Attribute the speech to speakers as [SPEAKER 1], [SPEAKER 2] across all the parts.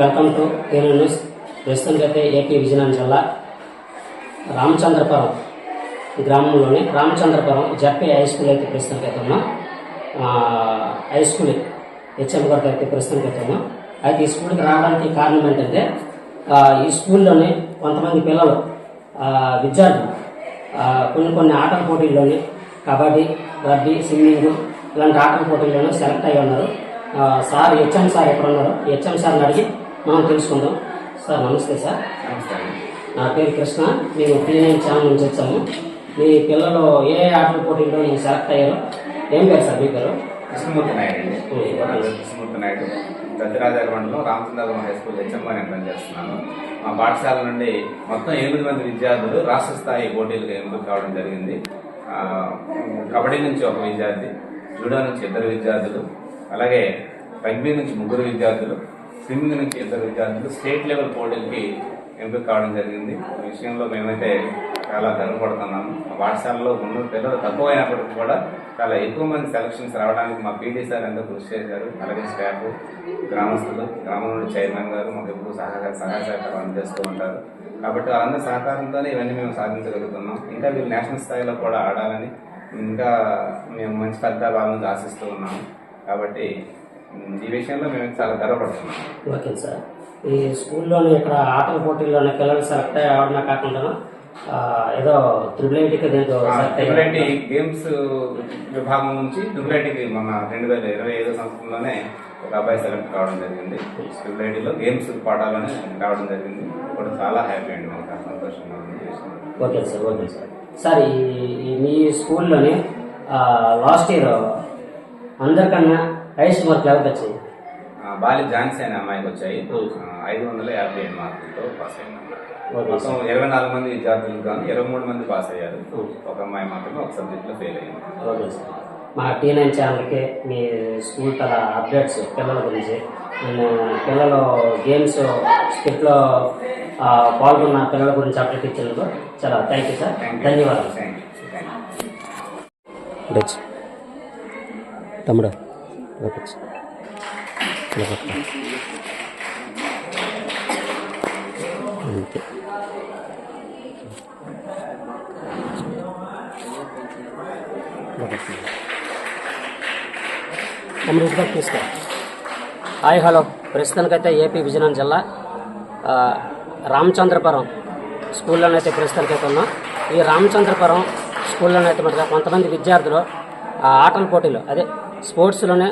[SPEAKER 1] Welcome to Kerala news ప్రస్తుతానికి అయితే AP Vizianagaram జిల్లా రామచంద్రపురం గ్రామంలోని రామచంద్రపురం జడ్పీ హై స్కూల్ అయితే ప్రస్తుతానికి అయితే ఉన్నాం. హై స్కూల్ హెచ్ఎం గారికి అయితే ప్రస్తుతానికి అయితే ఉన్నాం. అయితే ఈ స్కూల్కి రావడానికి కారణం ఏంటంటే ఈ స్కూల్లోని కొంతమంది పిల్లలు విద్యార్థులు కొన్ని కొన్ని ఆటల పోటీల్లోని కబడ్డీ రబ్బీ స్విమ్మింగ్ ఇలాంటి ఆటల పోటీల్లోనూ సెలెక్ట్ అయ్యి ఉన్నారు. సార్ హెచ్ఎం సార్ ఎక్కడ ఉన్నారు హెచ్ఎం సార్ని అడిగి మనం తెలుసుకుందాం. సార్ నమస్తే సార్. నా పేరు కృష్ణ. మేము నైన్ ఛానల్ నుంచి వచ్చాము. మీ పిల్లలు ఏ ఆటల పోటీల్లో మీరు సెలెక్ట్ అయ్యారు. ఏం పేరు సార్ మీ పేరు?
[SPEAKER 2] కృష్ణమూర్తి నాయుడు అండి. కృష్ణమూర్తి నాయుడు దత్తరాజారి మండలం రామచంద్రపురం హై స్కూల్ హెచ్ఎంగా నేను పనిచేస్తున్నాను మా పాఠశాల నుండి మొత్తం ఎనిమిది మంది విద్యార్థులు రాష్ట్ర స్థాయి పోటీలకు ఎంపిక కావడం జరిగింది. కబడ్డీ నుంచి ఒక విద్యార్థి జూడో నుంచి ఇద్దరు విద్యార్థులు అలాగే రగ్బీ నుంచి ముగ్గురు విద్యార్థులు స్విమ్మింగ్ నుంచి ఇద్దరు విద్యార్థులు స్టేట్ లెవెల్ పోటీలకి ఎంపిక కావడం జరిగింది. ఈ విషయంలో మేమైతే చాలా గర్వపడుతున్నాము పాఠశాలలో ఉన్న పిల్లలు తక్కువ అయినప్పటికీ కూడా చాలా ఎక్కువ మంది సెలక్షన్స్ రావడానికి మా పీడీ సార్ ఎంతో కృషి చేశారు. అలాగే స్టాఫ్ గ్రామస్తులు గ్రామంలోని చైర్మన్ గారు మాకు ఎప్పుడు సహకార సహాయ సహకారం అందజేస్తూ ఉంటారు. కాబట్టి వాళ్ళందరి సహకారంతోనే ఇవన్నీ మేము సాధించగలుగుతున్నాం. ఇంకా వీళ్ళు నేషనల్ స్థాయిలో కూడా ఆడాలని ఇంకా మేము మంచి ఫలితాలు ఆశిస్తూ ఉన్నాము. కాబట్టి ఈ విషయంలో మేము చాలా గర్వపడుతున్నాం.
[SPEAKER 1] Okay sir. ఈ స్కూల్లోని ఇక్కడ ఆటల పోటీల్లోని పిల్లలు సెలెక్ట్ అవ్వడమే కాకుండా ఏదో త్రిబుల్ ఐటీకి అయ్యారు.
[SPEAKER 2] గేమ్స్ విభాగం నుంచి ట్రిపుల్ ఐటీకి మన రెండు వేల ఇరవై ఐదో సంవత్సరంలోనే ఒక అబ్బాయి సెలెక్ట్ కావడం జరిగింది. ట్రిపుల్ ఐటీలో గేమ్స్ పాఠాలని రావడం జరిగింది. ఇప్పుడు చాలా హ్యాపీ అండి మాకు సంతోషంగా.
[SPEAKER 1] Okay sir okay sir. Sir ఈ మీ స్కూల్లోని లాస్ట్ ఇయర్ అందరికన్నా హైయెస్ట్ మార్కులు ఎవరికి వచ్చింది
[SPEAKER 2] ఆ, బాలి ఝాన్సీ అనే అమ్మాయికి వచ్చాయి. ఐదు వందల యాభై ఏడు మార్కులతో పాస్ అయింది మొత్తం ఇరవై నాలుగు మంది విద్యార్థులకు కానీ ఇరవై మూడు మంది పాస్ అయ్యారు. ఒక అమ్మాయి మాత్రమే ఒక సబ్జెక్ట్లో ఫెయిల్ అయింది
[SPEAKER 1] ఓకే సార్. మా టీ నైన్ ఛానల్కి మీ స్కూల్ తర అప్డేట్స్ పిల్లల గురించి. నేను పిల్లలు గేమ్స్ స్కిట్లో పాల్గొన్న పిల్లల గురించి అప్డేట్ ఇచ్చినందుకు చాలా థ్యాంక్ యూ సార్. ధన్యవాదాలు.
[SPEAKER 2] థ్యాంక్ యూ థ్యాంక్ యూ
[SPEAKER 1] డచ్ తమ్ముడు అంతే తీసుకో హాయ్ హలో. ప్రస్తుతానికైతే ఏపీ విజయనగరం జిల్లా రామచంద్రపురం స్కూల్లోనైతే ప్రస్తుతానికైతే ఉన్నాం. ఈ రామచంద్రపురం స్కూల్లోనైతే మటుగా కొంతమంది విద్యార్థులు ఆ ఆటల పోటీలు అదే స్పోర్ట్స్లోనే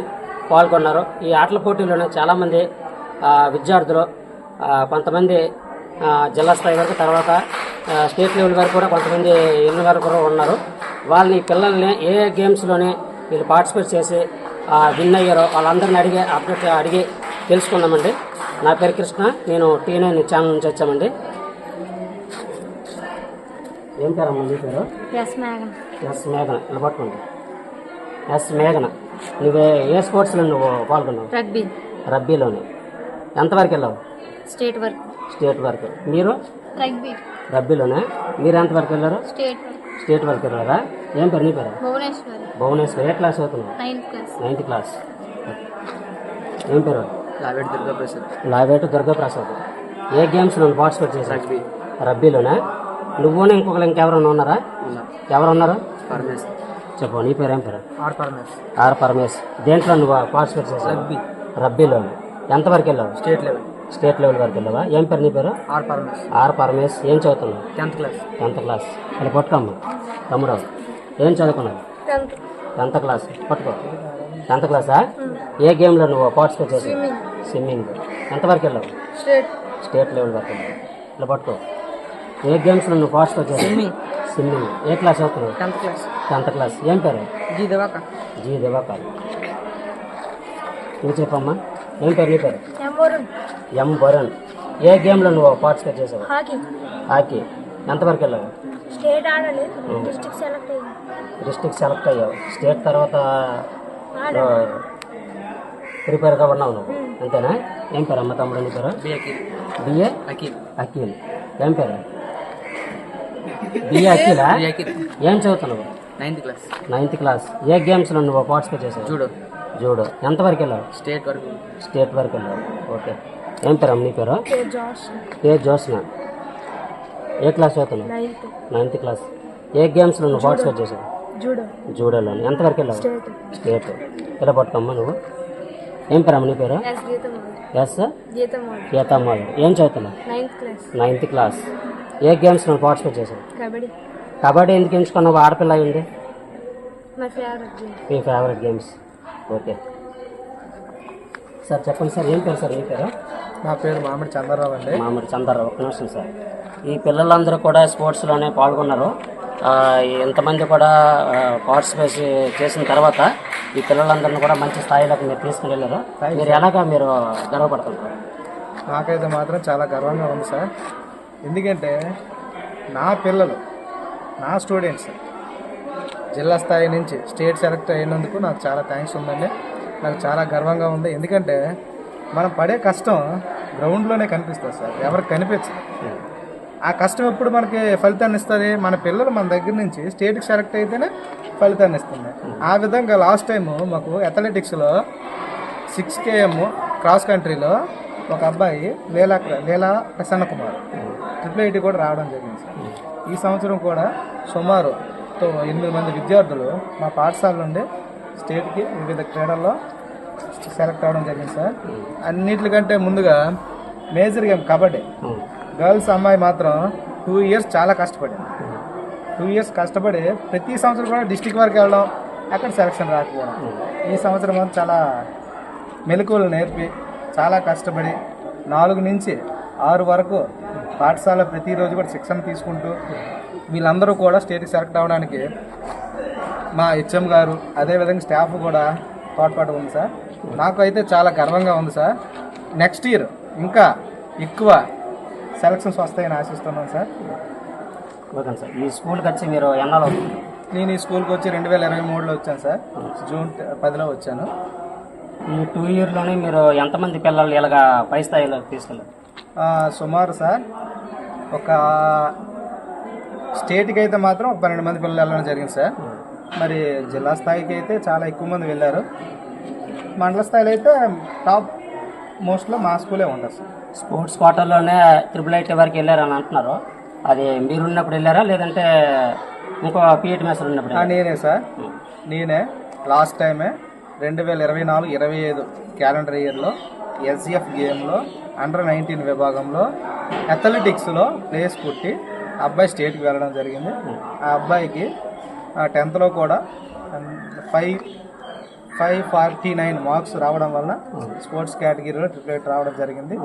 [SPEAKER 1] పాల్గొన్నారు. ఈ ఆటల పోటీల్లోనే చాలామంది విద్యార్థులు కొంతమంది జిల్లా స్థాయి వరకు తర్వాత స్టేట్ లెవెల్ వరకు కూడా కొంతమంది ఎన్ని వరకు కూడా ఉన్నారు. వాళ్ళని పిల్లల్ని ఏ గేమ్స్లోని వీళ్ళు పార్టిసిపేట్ చేసి విన్ అయ్యారో వాళ్ళందరిని అడిగి అప్డేట్ అడిగి తెలుసుకున్నామండి నా పేరు కృష్ణ నేను టీ నైన్ ఛానల్ నుంచి వచ్చామండి. ఏం పేరమ్మా నీ పేరు?
[SPEAKER 3] ఎస్ మేఘన.
[SPEAKER 1] ఎస్ మేఘన ఇలా పట్టుకోండి ఎస్ మేఘన. నువ్వు ఏ స్పోర్ట్స్లో నువ్వు పాల్గొన్నావు?
[SPEAKER 3] రగ్బీ.
[SPEAKER 1] రబ్బీలోని ఎంతవరకు వెళ్ళావు?
[SPEAKER 3] State work.
[SPEAKER 1] స్టేట్ వరకు. మీరు?
[SPEAKER 3] రగ్బీ.
[SPEAKER 1] రబ్బీలోనే మీరు ఎంతవరకు వెళ్ళారు?
[SPEAKER 3] State work.
[SPEAKER 1] స్టేట్ వరకు వెళ్ళారా? ఏం పేరు నీ పేరు?
[SPEAKER 3] భువనేశ్వరి.
[SPEAKER 1] భువనేశ్వర్. ఏ క్లాస్ అవుతున్నావు
[SPEAKER 3] నైన్త్ క్లాస్.
[SPEAKER 1] Ninth class. ఏం పేరు?
[SPEAKER 4] లావేట్ దుర్గా ప్రసాద్
[SPEAKER 1] లావేటు దుర్గాప్రసాద్. ఏ గేమ్స్ నువ్వు పార్టిసిపేట్ చేశావు?
[SPEAKER 4] రగ్బీ.
[SPEAKER 1] రబ్బీలోనే నువ్వునే ఇంకొకరు ఇంకెవరైనా ఉన్నారా?
[SPEAKER 4] ఉన్నా.
[SPEAKER 1] ఎవరు ఉన్నారు
[SPEAKER 4] పరమేశ్
[SPEAKER 1] చెప్పు నీ పేరు ఏం పేరు?
[SPEAKER 4] ఆర్ పరమేశ్.
[SPEAKER 1] దేంట్లో నువ్వు పార్టిసిపేట్ చేసావు?
[SPEAKER 4] రగ్బీ.
[SPEAKER 1] రబ్బీలో ఎంతవరకు వెళ్ళావు?
[SPEAKER 4] State level.
[SPEAKER 1] స్టేట్ లెవెల్ వరకు వెళ్ళావా? ఏం పేరు నీ పేరు?
[SPEAKER 4] ఆర్ పరమేశ్.
[SPEAKER 1] ఆర్ పరమేశ్. ఏం చదువుతున్నావు?
[SPEAKER 4] Tenth class.
[SPEAKER 1] Tenth class. అది పట్టుకోమ్మా. తమ్ముడు ఏం చదువుకున్నావు?
[SPEAKER 3] టెన్త్.
[SPEAKER 1] Tenth class. పట్టుకో. టెన్త్ క్లాసా? ఏ గేమ్లో నువ్వు పార్టిసిపేట్ చేసావు? స్విమ్మింగ్. ఎంతవరకు వెళ్ళావు?
[SPEAKER 3] స్టేట్.
[SPEAKER 1] స్టేట్ లెవెల్ వరకు వెళ్ళావు. ఇలా పట్టుకో. ఏ గేమ్స్లో నువ్వు పార్టిసిపేట్ చేసావు?
[SPEAKER 4] స్విమ్మింగ్
[SPEAKER 1] ఏ క్లాస్ అవుతున్నావు
[SPEAKER 4] టెన్త్ క్లాస్.
[SPEAKER 1] Tenth class. ఏం పేరు?
[SPEAKER 4] జీ దవాక
[SPEAKER 1] జీ దివాకర్. నువ్వు చెప్పమ్మా. ఏం పేరు నీ పేరు? ఎం వరుణ్. ఏ గేమ్లో నువ్వు పార్టిసిపేట్ చేసావు?
[SPEAKER 3] హాకీ.
[SPEAKER 1] హాకీ. ఎంతవరకు వెళ్ళావు?
[SPEAKER 3] స్టేట్ ఆడలేదు డిస్ట్రిక్ట్ సెలెక్ట్
[SPEAKER 1] డిస్టిక్ సెలెక్ట్ అయ్యావు. స్టేట్ తర్వాత ప్రిపేర్గా ఉన్నావు నువ్వు. అంతేనా? ఏం పేరు అమ్మ తమ్ముడు? నీ పేరు? బిఏ
[SPEAKER 4] అఖిల్.
[SPEAKER 1] అఖిల్. ఏం పేరు?
[SPEAKER 4] బి అఖిల్
[SPEAKER 1] ఏం? చదువుతున్నావు?
[SPEAKER 4] నైన్త్ క్లాస్
[SPEAKER 1] నైన్త్ క్లాస్ ఏ గేమ్స్లో నువ్వు పార్టిసిపేట్ చేసావు?
[SPEAKER 4] జూడో
[SPEAKER 1] జూడో ఎంతవరకు వెళ్ళావు?
[SPEAKER 4] స్టేట్ వరకు.
[SPEAKER 1] స్టేట్ వరకు వెళ్ళావు. ఓకే ఏం పేరు అమ్మ నీ పేరు? ఏ జోస్న ఏ క్లాస్ చదువుతున్నావు?
[SPEAKER 3] నైన్త్
[SPEAKER 1] క్లాస్ ఏ గేమ్స్లో నువ్వు పార్టిసిపేట్ చేసావు?
[SPEAKER 3] జూడో
[SPEAKER 1] జూడోలో ఎంతవరకు వెళ్ళావు?
[SPEAKER 3] స్టేట్
[SPEAKER 1] ఎలా పట్టుకోమ్మా నువ్వు? ఏం పేరు అమ్మ నీ పేరు?
[SPEAKER 3] ఎస్
[SPEAKER 1] గీతమ్మాయి ఏం చదువుతున్నావు?
[SPEAKER 3] నైన్త్ క్లాస్
[SPEAKER 1] నైన్త్ క్లాస్ ఏ గేమ్స్ నువ్వు పార్టిసిపేట్ చేసావు?
[SPEAKER 3] కబడ్డీ.
[SPEAKER 1] కబడ్డీ ఎందుకు ఎంచుకున్నావు? ఆడపిల్ల అయింది
[SPEAKER 3] మై ఫేవరెట్ గేమ్
[SPEAKER 1] మీ ఫేవరెట్ గేమ్స్ ఓకే సార్ చెప్పండి సార్ ఏం పేరు సార్? మీ పేరు?
[SPEAKER 5] నా పేరు మామిడి చంద్రరావు అండి.
[SPEAKER 1] మామిడి చంద్రరావు ఒక నిమిషం సార్. ఈ పిల్లలందరూ కూడా స్పోర్ట్స్లోనే పాల్గొన్నారు. ఆ, ఎంతమంది కూడా పార్టిసిపేట్ చేసిన తర్వాత ఈ పిల్లలందరినీ కూడా మంచి స్థాయిలోకి మీరు తీసుకుని వెళ్ళారు మీరు ఎలాగా మీరు గర్వపడుతున్నారు
[SPEAKER 5] నాకైతే మాత్రం చాలా గర్వంగా ఉంది సార్. ఎందుకంటే నా పిల్లలు నా స్టూడెంట్స్ జిల్లా స్థాయి నుంచి స్టేట్ సెలెక్ట్ అయినందుకు నాకు చాలా థ్యాంక్స్ ఉందండి. నాకు చాలా గర్వంగా ఉంది. ఎందుకంటే మనం పడే కష్టం గ్రౌండ్లోనే కనిపిస్తుంది సార్. ఎవరికి కనిపించదు. ఆ కష్టం ఎప్పుడు మనకి ఫలితాన్ని ఇస్తుంది? మన పిల్లలు మన దగ్గర నుంచి స్టేట్కి సెలెక్ట్ అయితేనే ఫలితాన్ని ఇస్తుంది ఆ విధంగా లాస్ట్ టైం మాకు అథ్లెటిక్స్లో సిక్స్ కేఎం క్రాస్ కంట్రీలో ఒక అబ్బాయి లీలా లీలా ప్రసన్న కుమార్. ట్రిపుల్ ఐటీ కూడా రావడం జరిగింది సార్. ఈ సంవత్సరం కూడా సుమారు తో ఎనిమిది మంది విద్యార్థులు మా పాఠశాల నుండి స్టేట్కి వివిధ క్రీడల్లో సెలెక్ట్ అవ్వడం జరిగింది సార్. అన్నిటికంటే ముందుగా మేజర్ గేమ్ కబడ్డీ. గర్ల్స్ అమ్మాయి మాత్రం టూ ఇయర్స్ చాలా కష్టపడింది. టూ ఇయర్స్ కష్టపడి ప్రతి సంవత్సరం కూడా డిస్టిక్ వరకు వెళ్ళడం అక్కడ సెలక్షన్ రాకపోవడం. ఈ సంవత్సరం చాలా మెలకువలు నేర్పి చాలా కష్టపడి నాలుగు నుంచి ఆరు వరకు పాఠశాల ప్రతిరోజు కూడా శిక్షణ తీసుకుంటూ వీళ్ళందరూ కూడా స్టేట్కి సెలెక్ట్ అవ్వడానికి మా హెచ్ఎం గారు అదేవిధంగా స్టాఫ్ కూడా తోడ్పాటు ఉంది సార్. నాకు అయితే చాలా గర్వంగా ఉంది సార్. నెక్స్ట్ ఇయర్ ఇంకా ఎక్కువ సెలక్షన్స్ వస్తాయని ఆశిస్తున్నాను సార్.
[SPEAKER 1] Okay sir. ఈ స్కూల్కి వచ్చి మీరు ఎన్నాళ్ళు
[SPEAKER 5] నేను ఈ స్కూల్కి వచ్చి రెండు వేల ఇరవై మూడులో వచ్చాను సార్. జూన్ పదిలో వచ్చాను.
[SPEAKER 1] ఈ టూ ఇయర్లోనే మీరు ఎంతమంది పిల్లలు ఇలాగా పై స్థాయిలో తీసుకెళ్ళారు?
[SPEAKER 5] సుమారు సార్. ఒక స్టేట్కి అయితే మాత్రం ఒక పన్నెండు మంది పిల్లలు వెళ్ళడం జరిగింది సార్. మరి జిల్లా స్థాయికి అయితే చాలా ఎక్కువ మంది వెళ్ళారు. మండల స్థాయిలో అయితే టాప్ మోస్ట్లో మా స్కూలే ఉంటుంది సార్.
[SPEAKER 1] స్పోర్ట్స్ క్వార్టర్లోనే త్రిబుల్ ఐటీ వరకు వెళ్ళారని అంటున్నారు. అది మీరు ఉన్నప్పుడు వెళ్ళారా? లేదంటే ఇంకో పిఎట్ మేసర్ ఉన్నప్పుడు?
[SPEAKER 5] నేనే సార్. నేనే. లాస్ట్ టైమే రెండు వేల ఇరవై నాలుగు ఇరవై ఐదు క్యాలెండర్ ఇయర్లో ఎస్జిఎఫ్ గేమ్లో అండర్ నైన్టీన్ విభాగంలో అథ్లెటిక్స్లో ప్లేస్ పుట్టి అబ్బాయి స్టేట్కి వెళ్ళడం జరిగింది. ఆ అబ్బాయికి టెన్త్లో కూడా five five forty nine marks రావడం వలన స్పోర్ట్స్ కేటగిరీలో ట్రిప్లెట్ రావడం జరిగింది.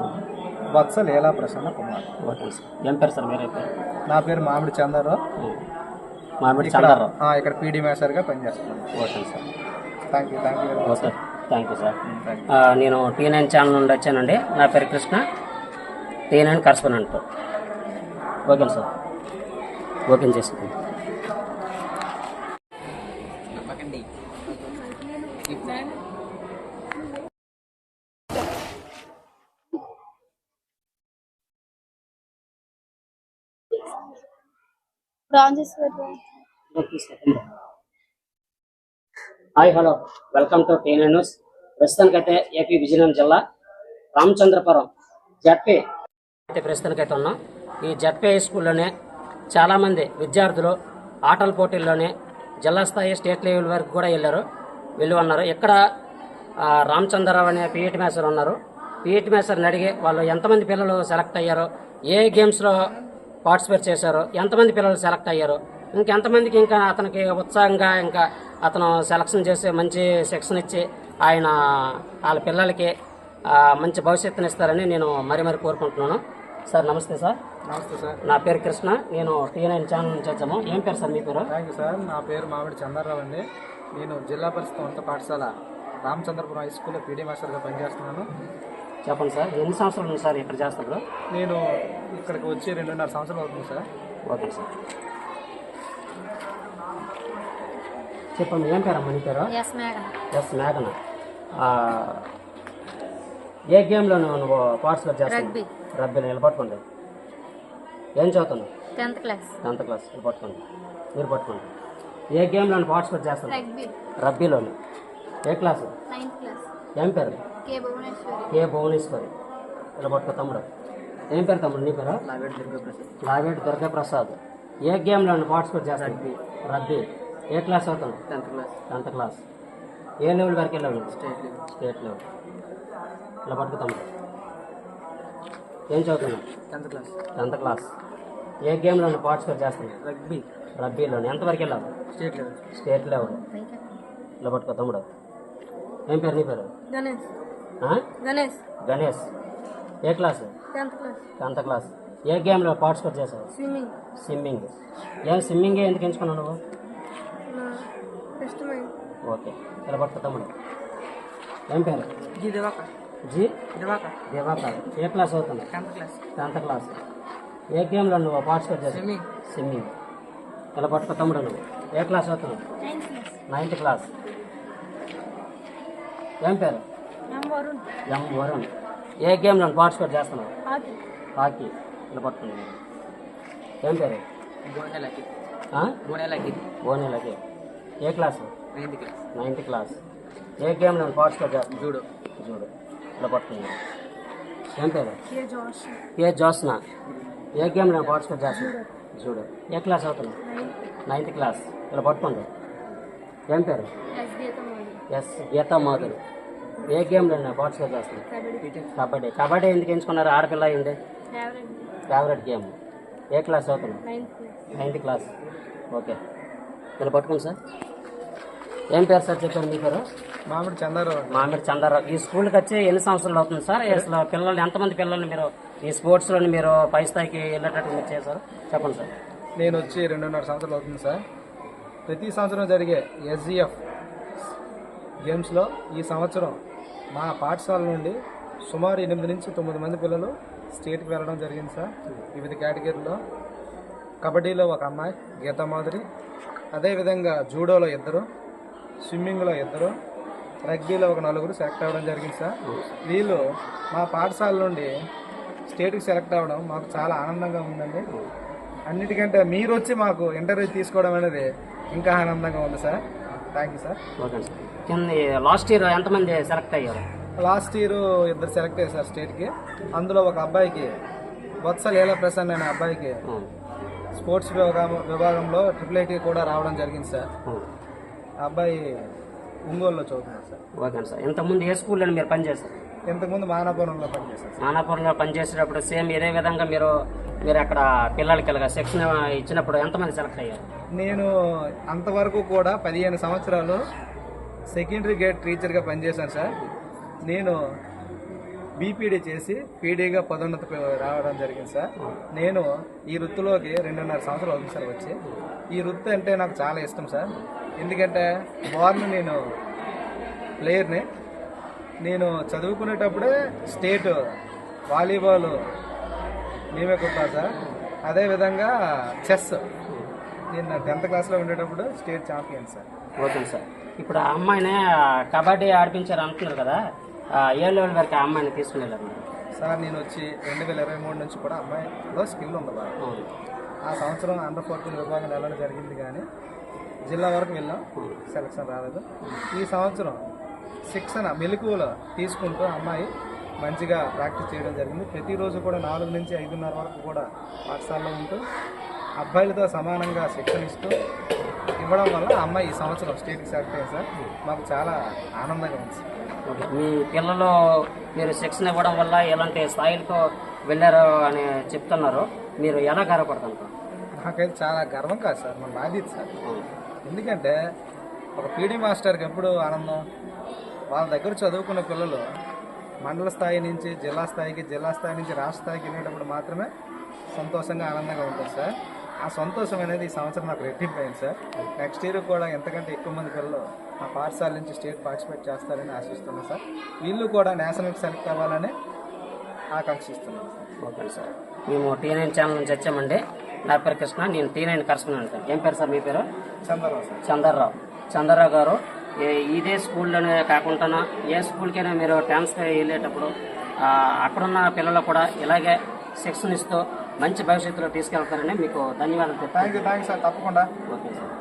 [SPEAKER 5] వత్స లీలా ప్రసన్న కుమార్.
[SPEAKER 1] Okay sir. ఏం పేరు సార్ మీరే
[SPEAKER 5] నా పేరు మామిడి చందరావు.
[SPEAKER 1] మామిడి చంద్రరావు
[SPEAKER 5] ఇక్కడ పీడీ మేసర్గా పనిచేస్తున్నాను.
[SPEAKER 1] Okay sir.
[SPEAKER 5] Thank you thank you very much
[SPEAKER 1] okay thank you sir నేను టీ నైన్ ఛానల్ నుండి వచ్చానండి. నా పేరు Krishna. T nine correspondent okay sir okay చేసుకుంటాం hi hello. Welcome to TN news. ప్రస్తుతానికైతే ఏపీ విజయనగరం జిల్లా రామచంద్రపురం. జడ్పీ అయితే ప్రస్తుతానికైతే ఉన్నాం. ఈ జడ్పీ హై స్కూల్లోనే చాలామంది విద్యార్థులు ఆటల పోటీల్లోనే జిల్లా స్థాయి స్టేట్ లెవెల్ వరకు కూడా వెళ్ళారు. వెళ్ళి ఉన్నారు. ఇక్కడ రామచంద్రరావు అనే పిఈటి మేసర్ ఉన్నారు. పిఈటి మేసర్ని అడిగి వాళ్ళు ఎంతమంది పిల్లలు సెలెక్ట్ అయ్యారు? ఏ గేమ్స్లో పార్టిసిపేట్ చేశారు? ఎంతమంది పిల్లలు సెలెక్ట్ అయ్యారు? ఇంకెంతమందికి ఇంకా అతనికి ఉత్సాహంగా ఇంకా అతను సెలక్షన్ చేసి మంచి శిక్షణ ఇచ్చి ఆయన వాళ్ళ పిల్లలకి మంచి భవిష్యత్తుని ఇస్తారని నేను మరీ మరీ కోరుకుంటున్నాను. సార్ నమస్తే సార్.
[SPEAKER 5] నమస్తే సార్.
[SPEAKER 1] నా పేరు కృష్ణ. నేను టీ నైన్ ఛానల్ నుంచి వచ్చాము. ఏం పేరు సార్ మీ పేరు?
[SPEAKER 5] Thank you sir. నా పేరు మామిడి చంద్రరావు అండి. నేను జిల్లా పరిషత్ ఉన్నత పాఠశాల రామచంద్రపురం హై స్కూల్లో పీడీ మాస్టర్గా పనిచేస్తున్నాను.
[SPEAKER 1] చెప్పండి సార్. ఎన్ని సంవత్సరాలు ఉంది సార్ ఇక్కడ చేస్తారు
[SPEAKER 5] నేను ఇక్కడికి వచ్చి రెండున్నర సంవత్సరాలు అవుతుంది సార్.
[SPEAKER 1] Okay sir. చెప్పండి ఏం పేరు నీ పేరు?
[SPEAKER 3] ఎస్
[SPEAKER 1] మేఘన. ఆ, ఏ గేమ్లో నువ్వు నువ్వు పార్టిసిపేట్ చేస్తావు
[SPEAKER 3] రగ్బీ.
[SPEAKER 1] రబ్బీ నిలబట్టుకోండి ఏం చదువుతున్నావు?
[SPEAKER 3] Tenth class.
[SPEAKER 1] టెన్త్ క్లాస్ నిలబట్టుకోండి మీరు పట్టుకోండి ఏ గేమ్లో పార్టిసిపేట్ చేస్తాను
[SPEAKER 3] రగ్బీ.
[SPEAKER 1] రబ్బీలోను ఏ క్లాసు? ఏం పేరు?
[SPEAKER 3] కే భువనేశ్వరి.
[SPEAKER 1] కే భువనేశ్వరి. ఇలా పట్టుకో తమ్ముడు. ఏం పేరు తమ్ముడు? నీ పేరు?
[SPEAKER 4] లావేట్ దుర్గా ప్రసాద్
[SPEAKER 1] లావేటి దుర్గా ప్రసాద్ ఏ గేమ్లో పార్టిసిపేట్ చేస్తాను
[SPEAKER 4] రగ్బీ.
[SPEAKER 1] రగ్బీ. ఏ క్లాస్ అవుతాను
[SPEAKER 4] టెన్త్ క్లాస్.
[SPEAKER 1] Tenth class. ఏ లెవెల్ వరకు వెళ్ళావు?
[SPEAKER 4] State level.
[SPEAKER 1] State level. ఇలా పట్టుకో తమ్ముడు ఏం చదువుతున్నావు?
[SPEAKER 4] Tenth class.
[SPEAKER 1] Tenth class. ఏ గేమ్లో పార్టిసిపేట్ చేస్తున్నావు?
[SPEAKER 4] రగ్బీ.
[SPEAKER 1] రగ్బీలోని ఎంతవరకు వెళ్ళావు?
[SPEAKER 4] State level.
[SPEAKER 1] State level. ఇలా పట్టుకో తమ్ముడు. ఏం పేరు? నీ పేరు?
[SPEAKER 3] గణేష్? గణేష్.
[SPEAKER 1] గణేష్. ఏ class?
[SPEAKER 3] Tenth class.
[SPEAKER 1] Tenth class. ఏ గేమ్లో పార్టిసిపేట్ చేసావు
[SPEAKER 3] స్విమ్మింగ్.
[SPEAKER 1] స్విమ్మింగ్. ఏం స్విమ్మింగ్ ఎందుకు ఎంచుకున్నావు నువ్వు? ఓకే. పట్టుకో తమ్ముడు. ఏం పేరు?
[SPEAKER 4] జీ దివాకర్.
[SPEAKER 1] జీ?
[SPEAKER 4] దివాకర్.
[SPEAKER 1] దివాకర్. ఏ క్లాస్ అవుతుంది
[SPEAKER 4] టెన్త్ క్లాస్.
[SPEAKER 1] Tenth class. ఏ గేమ్లో నువ్వు పార్టిసిపేట్ చేసావు?
[SPEAKER 4] స్విమ్మింగ్.
[SPEAKER 1] స్విమ్మింగ్. తమ్ముడు నువ్వు. ఏ క్లాస్ అవుతున్నావు
[SPEAKER 3] నైన్త్ క్లాస్.
[SPEAKER 1] ఏం పేరు?
[SPEAKER 3] ఎం వరుణ్.
[SPEAKER 1] ఏ గేమ్లో పార్టిసిపేట్ చేస్తున్నావు?
[SPEAKER 3] హాకీ.
[SPEAKER 1] పట్టుకున్నాను ఏం పేరు?
[SPEAKER 4] బోనేలకి.
[SPEAKER 1] ఆ?
[SPEAKER 4] బోనేలకి.
[SPEAKER 1] బోనేలకి. ఏ class?
[SPEAKER 4] Ninth class
[SPEAKER 1] ninth class ఏ గేమ్లో పార్టిసిపేట్ చేస్తున్నావు
[SPEAKER 4] జూడో
[SPEAKER 1] చూడు ఇలా పట్టుకున్నాను ఏం పేరు? ఏ జోస్న ఏ గేమ్లో పార్టిసిపేట్ చేస్తున్నావు చూడు ఏ క్లాస్ అవుతున్నావు
[SPEAKER 3] నైన్త్
[SPEAKER 1] క్లాస్ ఇలా పట్టుకోండి ఏం పేరు?
[SPEAKER 3] ఎస్ గీత
[SPEAKER 1] మాధురి. ఏ గేమ్లో పార్టిసిపేట్ చేస్తున్నావు
[SPEAKER 3] కబడ్డీ.
[SPEAKER 1] కబడ్డీ. కబడ్డీ ఎందుకు ఎంచుకున్నారు? ఆడపిల్ల అయింది.
[SPEAKER 3] ఫేవరెట్
[SPEAKER 1] ఫేవరెట్ గేమ్ ఏ class
[SPEAKER 3] class
[SPEAKER 1] ninth class okay. ఇలా పట్టుకోండి సార్. ఏం పేరు సార్ చెప్పారు మీ పేరు?
[SPEAKER 5] మామిడి చందారావు
[SPEAKER 1] మామిడి చంద్రరావు ఈ స్కూల్కి వచ్చి ఎన్ని సంవత్సరాలు అవుతుంది సార్? అసలు పిల్లలు ఎంతమంది పిల్లల్ని మీరు ఈ స్పోర్ట్స్లోని మీరు పై స్థాయికి వెళ్ళేటట్టు మీరు చేశారు? చెప్పండి సార్.
[SPEAKER 5] నేను వచ్చి రెండున్నర సంవత్సరాలు అవుతుంది సార్. ప్రతి సంవత్సరం జరిగే ఎస్జిఎఫ్ గేమ్స్లో ఈ సంవత్సరం మా పాఠశాల నుండి సుమారు ఎనిమిది నుంచి తొమ్మిది మంది పిల్లలు స్టేట్కి వెళ్ళడం జరిగింది సార్. వివిధ కేటగిరీలో. కబడ్డీలో ఒక అమ్మాయి గీతా మాధురి అదేవిధంగా జూడోలో ఇద్దరు స్విమ్మింగ్లో ఇద్దరు రగ్బీలో ఒక నలుగురు సెలెక్ట్ అవ్వడం జరిగింది సార్. వీళ్ళు మా పాఠశాల నుండి స్టేట్కి సెలెక్ట్ అవ్వడం మాకు చాలా ఆనందంగా ఉందండి. అన్నిటికంటే మీరు వచ్చి మాకు ఇంటర్వ్యూ తీసుకోవడం అనేది ఇంకా ఆనందంగా ఉంది sir. Thank you sir.
[SPEAKER 1] Last year ఎంతమంది సెలెక్ట్ అయ్యారు?
[SPEAKER 5] లాస్ట్ ఇయర్ ఇద్దరు సెలెక్ట్ అయ్యారు సార్ స్టేట్కి. అందులో ఒక అబ్బాయికి వత్స లీలా ప్రసన్న అనే అబ్బాయికి స్పోర్ట్స్ విభాగం విభాగంలో ట్రిపుల్ ఐటీ కూడా రావడం జరిగింది సార్. ఆ అబ్బాయి ఒంగోలులో చదువుతున్నాడు సార్.
[SPEAKER 1] Okay sir. ఇంతకుముందు ఏ స్కూల్లో మీరు పనిచేస్తారు
[SPEAKER 5] ఇంతకుముందు మానాపురంలో పనిచేశారు సార్.
[SPEAKER 1] మానాపురంలో పనిచేసేటప్పుడు సేమ్ ఇదే విధంగా మీరు మీరు అక్కడ పిల్లలకి ఇలాగ శిక్షణ ఇచ్చినప్పుడు ఎంతమంది సెలెక్ట్ అయ్యారు?
[SPEAKER 5] నేను అంతవరకు కూడా పదిహేను సంవత్సరాలు సెకండరీ గేట్ టీచర్గా పనిచేశాను సార్. నేను బీపీడీ చేసి పీడీగా పదోన్నతి రావడం జరిగింది సార్. నేను ఈ వృత్తిలోకి రెండున్నర సంవత్సరాలు అవుతుంది సార్ వచ్చి. ఈ వృత్తి అంటే నాకు చాలా ఇష్టం సార్. ఎందుకంటే బార్న్ నేను ప్లేయర్ని నేను చదువుకునేటప్పుడే స్టేట్ వాలీబాల్ మేమే కొట్టాం సార్. అదేవిధంగా చెస్ నేను టెన్త్ క్లాస్లో ఉండేటప్పుడు state champion sir.
[SPEAKER 1] Okay sir. ఇప్పుడు ఆ అమ్మాయిని కబడ్డీ ఆడిపించారు అంటున్నారు కదా. ఏ లెవెల్ వరకు ఆ అమ్మాయిని తీసుకుని వెళ్ళారు మీరు?
[SPEAKER 5] సార్ నేను వచ్చి రెండు వేల ఇరవై మూడు నుంచి కూడా అమ్మాయిలో స్కిల్ ఉంది బాగా. ఆ సంవత్సరం అండర్ ఫోర్టీన్ విభాగం వెళ్ళడం జరిగింది కానీ జిల్లా వరకు వెళ్ళాం సెలక్షన్ రాలేదు ఈ సంవత్సరం శిక్షణ మెలకువలో తీసుకుంటూ అమ్మాయి మంచిగా ప్రాక్టీస్ చేయడం జరిగింది ప్రతిరోజు కూడా నాలుగు నుంచి ఐదున్నర వరకు కూడా పాఠశాలలో ఉంటూ అబ్బాయిలతో సమానంగా శిక్షణ ఇస్తూ ఇవ్వడం వల్ల అమ్మాయి ఈ సంవత్సరం స్టేట్కి సెలెక్ట్ అయ్యింది సార్ మాకు చాలా ఆనందంగా ఉంది సార్.
[SPEAKER 1] మీ పిల్లలు మీరు శిక్షణ ఇవ్వడం వల్ల ఎలాంటి స్థాయిలతో వెళ్ళారు అని చెప్తున్నారు. మీరు ఎలా గర్వపడుతున్నారు
[SPEAKER 5] నాకైతే చాలా గర్వం కాదు సార్ మన బాధ్యత సార్. ఎందుకంటే ఒక పీడీ మాస్టర్కి ఎప్పుడు ఆనందం. వాళ్ళ దగ్గర చదువుకున్న పిల్లలు మండల స్థాయి నుంచి జిల్లా స్థాయికి జిల్లా స్థాయి నుంచి రాష్ట్ర స్థాయికి వెళ్ళేటప్పుడు మాత్రమే సంతోషంగా ఆనందంగా ఉంటుంది సార్. ఆ సంతోషం అనేది ఈ సంవత్సరం నాకు రెట్టింపు అయింది సార్ నెక్స్ట్ ఇయర్ కూడా ఎంతకంటే ఎక్కువ మంది పిల్లలు మా పాఠశాల నుంచి స్టేట్ పార్టిసిపేట్ చేస్తారని ఆశిస్తున్నాను సార్. వీళ్ళు కూడా నేషనల్కి సెలెక్ట్ అవ్వాలని ఆకాంక్షిస్తున్నాను సార్.
[SPEAKER 1] Okay sir. మేము టీ నైన్ ఛానల్ నుంచి వచ్చామండి. నా పేరు కృష్ణ నేను టీ నైన్ కరెస్పాండెంట్ ఏం పేరు సార్ మీ పేరు?
[SPEAKER 5] చంద్రబాబు సార్.
[SPEAKER 1] చందర్రావు. చంద్రరావు గారు ఇదే స్కూల్లోనే కాకుండా ఏ స్కూల్కైనా మీరు ట్రాన్స్ఫర్ వెళ్ళేటప్పుడు ఆ, అక్కడున్న పిల్లలు కూడా ఇలాగే శిక్షణ ఇస్తూ మంచి భవిష్యత్తులో తీసుకెళ్తారని మీకు ధన్యవాదాలు
[SPEAKER 5] థ్యాంక్ యూ థ్యాంక్ సార్ తప్పకుండా.
[SPEAKER 1] Okay sir.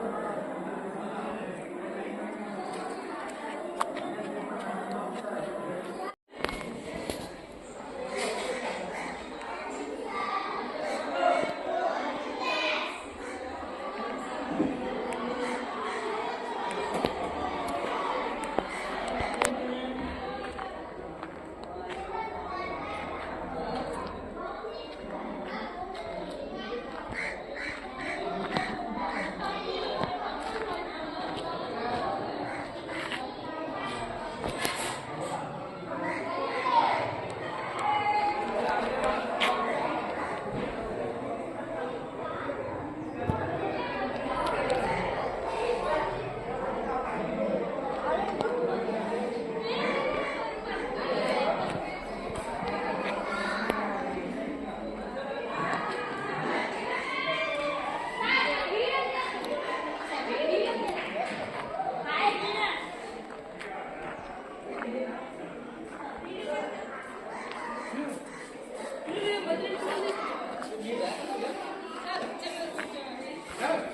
[SPEAKER 1] Go.